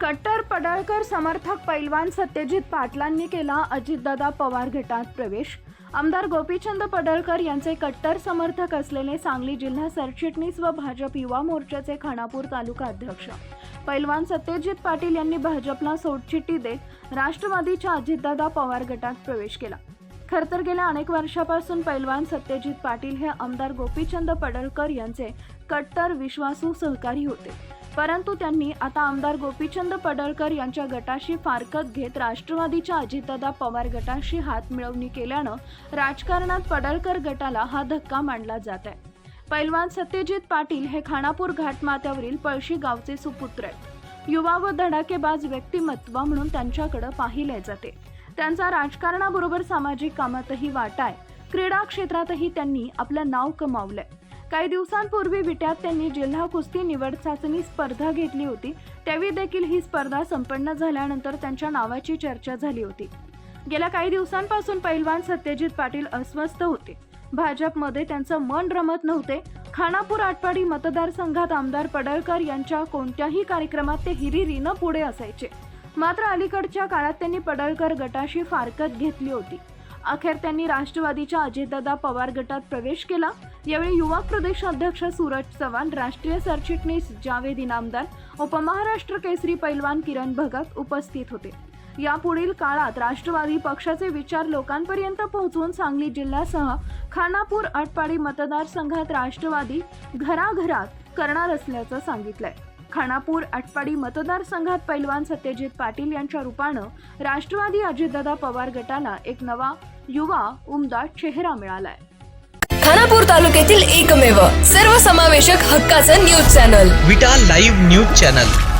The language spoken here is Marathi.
कट्टर पडळकर समर्थक पैलवान सत्यजित पाटलांनी केला अजितदादा पवार गटात प्रवेश. आमदार गोपीचंद पडळकर यांचे कट्टर समर्थक असलेले सांगली जिल्हा सरचिटणीस व भाजप युवा मोर्चाचे खानापूर तालुका अध्यक्ष. पैलवान सत्यजित पाटील यांनी भाजपला सोडचिठ्ठी देत राष्ट्रवादीच्या अजितदादा पवार गटात प्रवेश केला. खर तर गेल्या अनेक वर्षापासून पैलवान सत्यजित पाटील हे आमदार गोपीचंद पडळकर यांचे कट्टर विश्वासू सहकारी होते. परंतु त्यांनी आता आमदार गोपीचंद पडळकर यांच्या गटाशी फारकत घेत राष्ट्रवादीच्या अजितदा पवार गटाशी हात मिळवणी केल्यानं राजकारणात पडळकर गटाला हा धक्का मानला जात आहे. पैलवान सत्यजित पाटील हे खानापूर घाटमाथ्यावरील पळशी गावचे सुपुत्र आहेत. युवा व धडाकेबाज व्यक्तिमत्व म्हणून त्यांच्याकडे पाहिले जाते. त्यांचा राजकारणाबरोबर सामाजिक कामातही वाटा आहे. क्रीडा क्षेत्रातही त्यांनी आपलं नाव कमावलंय. काही दिवसांपूर्वी विट्यात त्यांनी जिल्हा कुस्ती निवड चाचणी स्पर्धा घेतली होती. त्यावेळी देखील ही स्पर्धा संपन्न झाल्यानंतर त्यांच्या नावाची चर्चा झाली होती. गेल्या काही दिवसांपासून पैलवान सत्यजित पाटील अस्वस्थ होते. भाजपमध्ये त्यांचं मन रमत नव्हते. खानापूर आटपाडी मतदारसंघात आमदार पडळकर यांच्या कोणत्याही कार्यक्रमात ते हिरिरीनं पुढे असायचे. मात्र अलीकडच्या काळात त्यांनी पडळकर गटाशी फारकत घेतली होती. अखेर त्यांनी राष्ट्रवादीच्या अजितदादा पवार गटात प्रवेश केला. यावेळी युवा प्रदेश अध्यक्ष सूरज चव्हाण राष्ट्रीय सरचिटणीस जावेद इनामदार उपमहाराष्ट्र केसरी पैलवान किरण भगत उपस्थित होते. यापुढील काळात राष्ट्रवादी पक्षाचे विचार लोकांपर्यंत पोहोचवून सांगली जिल्ह्यासह खानापूर आटपाडी मतदारसंघात राष्ट्रवादी घराघरात करणार असल्याचं सांगितलंय. खानापूर आटपाडी मतदारसंघात पैलवान सत्यजित पाटील यांच्या रूपानं राष्ट्रवादी अजितदादा पवार गटाला एक नवा युवा उमदा चेहरा मिळालाय. खानापूर तालुक्यातील एकमेव सर्वसमावेशक हक्काचं news channel. Vita live news channel.